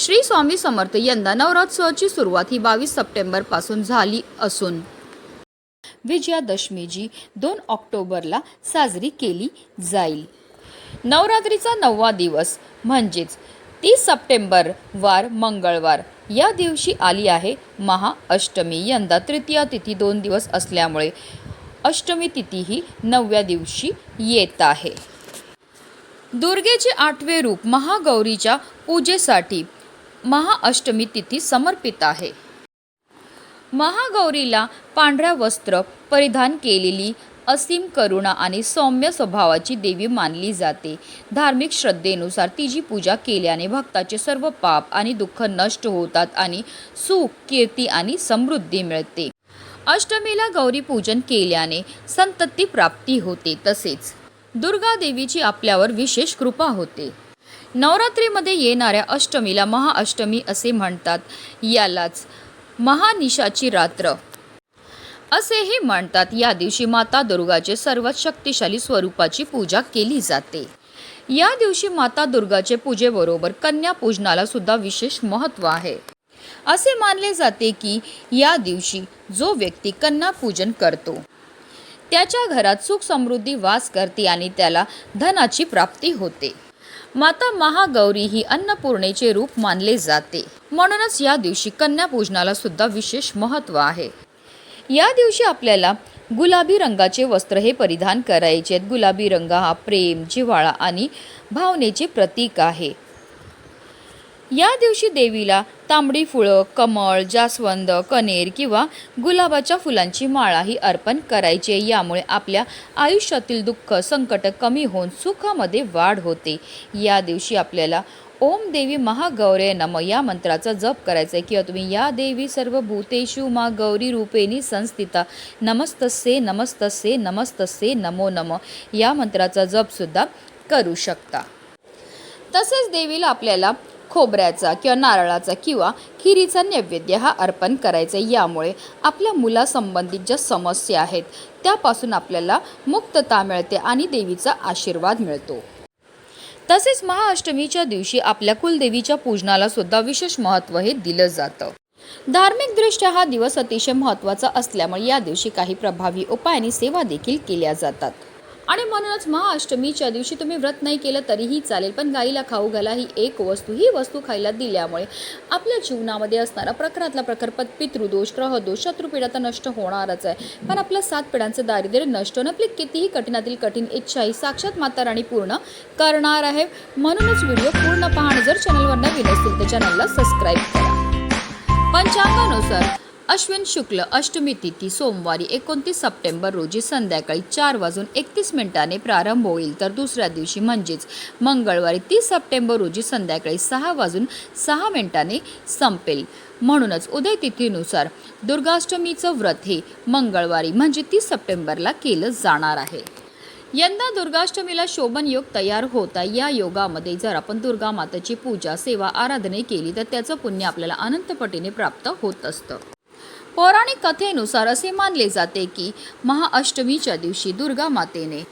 श्री स्वामी समर्थ यंदा नवरात्रोत्सवाची सुरुवात ही बावीस सप्टेंबरपासून झाली असून. विजयादशमी जी दोन ऑक्टोबरला साजरी केली जाईल. नवरात्रीचा नववा दिवस म्हणजेच तीस सप्टेंबर वार मंगळवार. या दिवशी आली आहे महाअष्टमी. यंदा तृतीया तिथी दोन दिवस असल्यामुळे अष्टमी तिथी ही नवव्या दिवशी येत आहे. दुर्गेचे आठवे रूप महागौरीच्या पूजेसाठी महाअष्टमी तिथी समर्पित आहे. महागौरीला पांढऱ्या वस्त्र परिधान केलेली असीम करुणा आणि सौम्य स्वभावाची देवी मानली जाते. धार्मिक श्रद्धेनुसार तिची पूजा केल्याने भक्ताचे सर्व पाप आणि दुःख नष्ट होतात आणि सुख कीर्ती आणि समृद्धी मिळते. अष्टमीला गौरी पूजन केल्याने संतती प्राप्ती होते तसेच दुर्गा देवीची आपल्यावर विशेष कृपा होते. नवरात्रीमध्ये येणाऱ्या अष्टमीला महाअष्टमी असे म्हणतात. यालाच महानिशाची रात्र असेही म्हणतात. या दिवशी माता दुर्गाचे सर्वात शक्तिशाली स्वरूपाची पूजा केली जाते. या दिवशी माता दुर्गाचे पूजेबरोबर कन्या पूजनाला सुद्धा विशेष महत्त्व आहे. असे मानले जाते की या दिवशी जो व्यक्ती कन्या पूजन करतो त्याच्या घरात सुख समृद्धी वास करते आणि त्याला धनाची प्राप्ती होते. माता महागौरी ही अन्नपूर्णेचे रूप मानले जाते. म्हणूनच या दिवशी कन्या पूजनाला सुद्धा विशेष महत्त्व आहे. या दिवशी आपल्याला गुलाबी रंगाचे वस्त्र हे परिधान करायचे आहेत. गुलाबी रंग हा प्रेम जिव्हाळा आणि भावनेचे प्रतीक आहे. या दिवशी देवीला तांबडी फुलं कमळ जास्वंद कनेर किंवा गुलाबाच्या फुलांची माळाही अर्पण करायची. आहे यामुळे आपल्या आयुष्यातील दुःख संकट कमी होऊन सुखामध्ये वाढ होते. या दिवशी आपल्याला ओम देवी महागौरे नम या मंत्राचा जप करायचा आहे. किंवा तुम्ही या देवी सर्व भूतेषु मा गौरी रूपेणी संस्थिता नमस्तसे नमस्तसे नमस्तसे नमो नम या मंत्राचा जपसुद्धा करू शकता. तसेच देवीला आपल्याला खोबऱ्याचा किंवा नारळाचा किंवा खिरीचा नैवेद्य हा अर्पण करायचा यामुळे आपल्या मुलासंबंधित ज्या समस्या आहेत त्यापासून आपल्याला मुक्तता मिळते आणि देवीचा आशीर्वाद मिळतो. तसेच महाअष्टमीच्या दिवशी आपल्या कुलदेवीच्या पूजनाला सुद्धा विशेष महत्त्व हे दिलं जातं. धार्मिकदृष्ट्या हा दिवस अतिशय महत्त्वाचा असल्यामुळे या दिवशी काही प्रभावी उपाय आणि सेवा देखील केल्या जातात. आणि म्हणूनच महाअष्टमीच्या दिवशी तुम्ही व्रत नाही केलं तरीही चालेल पण गाईला खाऊ घाला ही एक वस्तू ही वस्तू खायला दिल्यामुळे आपल्या जीवनामध्ये असणारा प्रखरातला प्रखर पितृदोष ग्रहदोष शत्रुपीडा तर नष्ट होणारच आहे. पण आपल्या सात पिढ्यांचं दारिद्र्य नष्ट होणं आपली कितीही कठीणातील कठीण इच्छा ही साक्षात माता राणी पूर्ण करणार आहे. म्हणूनच व्हिडिओ पूर्ण पाहणं जर चॅनलवर नवीन असतील तर चॅनलला सबस्क्राईब करा. पंचांगानुसार अश्विन शुक्ल अष्टमी तिथी सोमवारी एकोणतीस सप्टेंबर रोजी संध्याकाळी चार वाजून एकतीस मिनिटाने प्रारंभ होईल. तर दुसऱ्या दिवशी म्हणजेच मंगळवारी तीस सप्टेंबर रोजी संध्याकाळी सहा वाजून सहा मिनिटाने संपेल. म्हणूनच उदय तिथीनुसार दुर्गाष्टमीचं व्रत हे मंगळवारी म्हणजे तीस सप्टेंबरला केलं जाणार आहे. यंदा दुर्गाष्टमीला शोभन योग तयार होता. या योगामध्ये जर आपण दुर्गा मातेची पूजा सेवा आराधने केली तर त्याचं पुण्य आपल्याला अनंतपटीने प्राप्त होत असतं. पौराणिक कथेनुसार असे मानले जाते की महाअष्टमीच्या दिवशी दुर्गा मातेने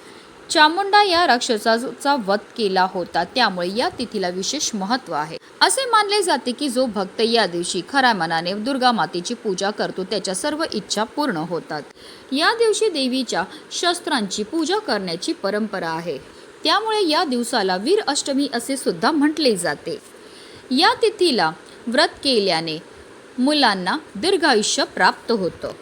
चामुंडा या राक्षसाचा वध केला होता. त्यामुळे या तिथीला विशेष महत्त्व आहे. असे मानले जाते की जो भक्त या दिवशी खऱ्या मनाने दुर्गा मातेची पूजा करतो त्याच्या सर्व इच्छा पूर्ण होतात. या दिवशी देवीच्या शस्त्रांची पूजा करण्याची परंपरा आहे. त्यामुळे या दिवसाला वीर अष्टमी असे सुद्धा म्हटले जाते. या तिथीला व्रत केल्याने मुलांना दीर्घायुष्य प्राप्त होतं.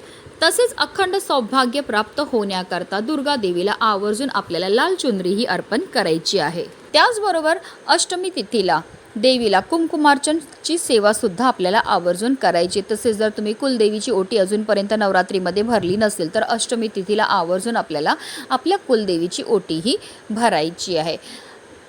तसेच अखंड सौभाग्य प्राप्त होण्याकरता दुर्गा देवीला आवर्जून आपल्याला लाल चुनरीही अर्पण करायची आहे. त्याचबरोबर अष्टमी तिथीला देवीला कुमकुमार्चनची सेवासुद्धा आपल्याला आवर्जून करायची. तसेच जर तुम्ही कुलदेवीची ओटी अजूनपर्यंत नवरात्रीमध्ये भरली नसेल तर अष्टमी तिथीला आवर्जून आपल्याला आपल्या कुलदेवीची ओटीही भरायची आहे.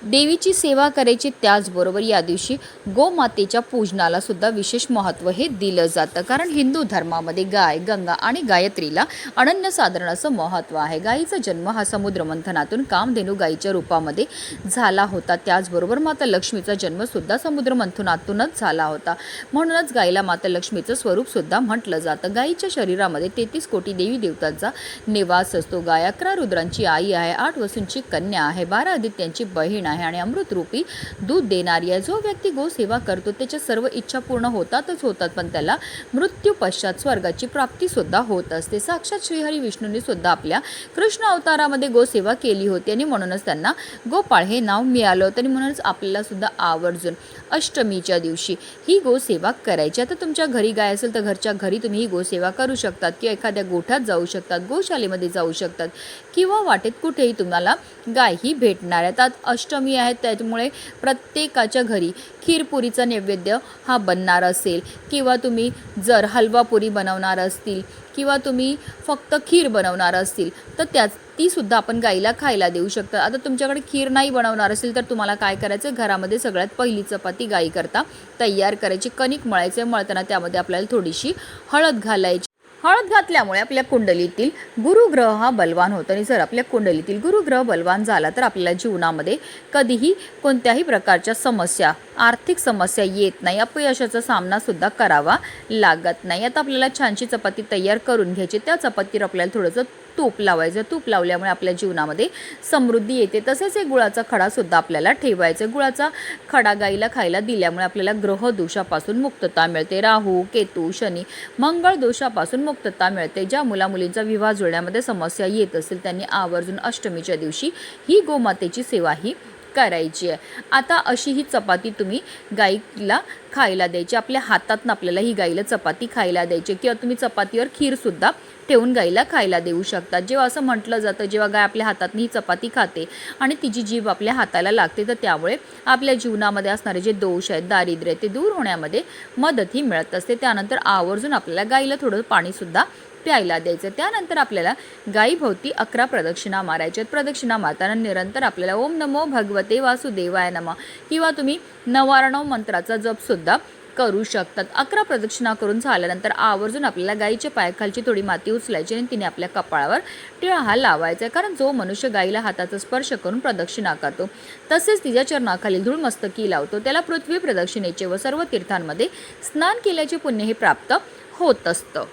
देवीची सेवा करायची त्याचबरोबर या दिवशी गोमातेच्या पूजनाला सुद्धा विशेष महत्त्व हे दिलं जातं. कारण हिंदू धर्मामध्ये गाय गंगा आणि गायत्रीला अनन्यसाधारण असं महत्त्व आहे. गायीचा जन्म हा समुद्र मंथनातून कामधेनू गायीच्या रूपामध्ये झाला होता. त्याचबरोबर माता लक्ष्मीचा जन्मसुद्धा समुद्र मंथनातूनच झाला होता. म्हणूनच गायीला माता लक्ष्मीचं स्वरूपसुद्धा म्हटलं जातं. गायीच्या शरीरामध्ये तेहतीस कोटी देवी देवतांचा निवास असतो. गाय अकरा रुद्रांची आई आहे. आठ वसूंची कन्या आहे. बारा आदित्यांची बहीण आहे आणि अमृतरूपी दूध देणारी आहे. जो व्यक्ती गोसेवा करतो त्याच्या सर्व इच्छा पूर्ण होतातच होतात पण त्याला मृत्यू पश्चात स्वर्गाची प्राप्तीसुद्धा होत असते. साक्षात श्रीहरी विष्णूंनी सुद्धा आपल्या कृष्ण अवतारामध्ये गोसेवा केली होती आणि म्हणूनच त्यांना गोपाळ हे नाव मिळालं होतं आणि म्हणूनच आपल्याला सुद्धा आवर्जून अष्टमीच्या दिवशी. ही गोसेवा करायची. आता तुमच्या घरी गाय असेल तर घरच्या घरी तुम्ही ही गोसेवा करू शकतात किंवा एखाद्या गोठ्यात जाऊ शकतात गोशालेमध्ये जाऊ शकतात. किंवा वाटेत कुठेही तुम्हाला गाय ही भेटणार आहे त्यात अष्टमी आहेत त्याच्यामुळे प्रत्येकाच्या घरी खीरपुरीचा नैवेद्य हा बनणार असेल. किंवा तुम्ही जर हलवापुरी बनवणार असतील किंवा तुम्ही फक्त खीर बनवणार असतील तर त्याच तीसुद्धा आपण गाईला खायला देऊ शकता. आता तुमच्याकडे खीर नाही बनवणार असेल तर तुम्हाला काय करायचं घरामध्ये सगळ्यात पहिली चपाती गाईकरता तयार करायची. कणिक मळायचे मळताना त्यामध्ये आपल्याला थोडीशी हळद घालायची. हळद घातल्यामुळे आपल्या कुंडलीतील गुरुग्रह हा बलवान होतो. आणि जर आपल्या कुंडलीतील गुरुग्रह बलवान झाला तर आपल्या जीवनामध्ये कधीही कोणत्याही प्रकारच्या समस्या आर्थिक समस्या येत नाही. अपयशाचा सामनासुद्धा करावा लागत नाही. आता आपल्याला छानशी चपाती तयार करून घ्यायची त्या चपातीवर आपल्याला थोडंसं तूप लावायचं. तूप लावल्यामुळे आपल्या जीवनामध्ये समृद्धी येते. तसेच एक गुळाचा खडासुद्धा आपल्याला ठेवायचा गुळाचा खडा गाईला खायला दिल्यामुळे आपल्याला ग्रह दोषापासून मुक्तता मिळते. राहू केतू शनी मंगळ दोषापासून मुक्तता मिळते. ज्या मुलामुलींचा विवाह जुळण्यामध्ये समस्या येत असेल त्यांनी आवर्जून अष्टमीच्या दिवशी ही गोमातेची सेवा ही करायची आहे. आता अशी ही चपाती तुम्ही गाईला खायला द्यायची. आपल्या हातातनं आपल्याला ही गाईला चपाती खायला द्यायची किंवा तुम्ही चपातीवर खीरसुद्धा ठेवून गाईला खायला देऊ शकतात जेव्हा असं म्हटलं जातं जेव्हा गाय आपल्या हातातनं ही चपाती खाते आणि तिची जीभ आपल्या हाताला लागते तर त्यामुळे आपल्या जीवनामध्ये असणारे जे दोष आहेत दारिद्र्य ते दूर होण्यामध्ये मदत ही मिळत असते. त्यानंतर आवर्जून आपल्याला गाईला थोडं पाणीसुद्धा प्यायला द्यायचं. त्यानंतर आपल्याला गायीभोवती अकरा प्रदक्षिणा मारायच्या प्रदक्षिणा मारताना निरंतर आपल्याला ओम नमो भगवते वासुदेवाय नमः किंवा तुम्ही नवारणव मंत्राचा जपसुद्धा करू शकतात. अकरा प्रदक्षिणा करून झाल्यानंतर आवर्जून आपल्याला गाईच्या पायाखालची थोडी माती उचलायची आणि तिने आपल्या कपाळावर टिळा हा लावायचा आहे. कारण जो मनुष्य गाईला हाताचा स्पर्श करून प्रदक्षिणा करतो तसेच तिच्या चरणाखाली धूळ मस्तकी लावतो. त्याला पृथ्वी प्रदक्षिणेचे व सर्व तीर्थांमध्ये स्नान केल्याचे पुण्य हे प्राप्त होत असतं.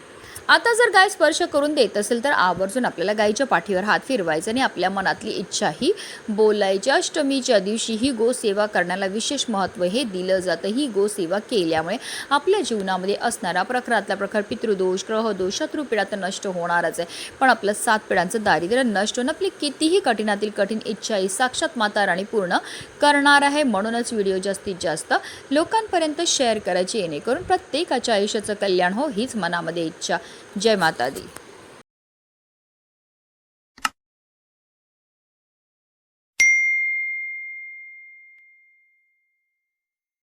आता जर गाय स्पर्श करून देत असेल तर आवर्जून आपल्याला गायीच्या पाठीवर हात फिरवायचा आणि आपल्या मनातली इच्छा ही बोलायची. अष्टमीच्या दिवशी ही गोसेवा करण्याला विशेष महत्त्व हे दिलं जातं. ही गोसेवा केल्यामुळे आपल्या जीवनामध्ये असणारा प्रखरातला प्रखर पितृदोष ग्रहदोष शत्रुपिढा तर नष्ट होणारच आहे. पण आपलं सात पिढ्यांचं दारिद्र्य नष्ट होऊन आपली कितीही कठीणातील कठीण इच्छा ही साक्षात माता राणी पूर्ण करणार आहे. म्हणूनच व्हिडिओ जास्तीत जास्त लोकांपर्यंत शेअर करायची जेणेकरून प्रत्येकाच्या आयुष्याचं कल्याण हो हीच मनामध्ये इच्छा. जय माता दी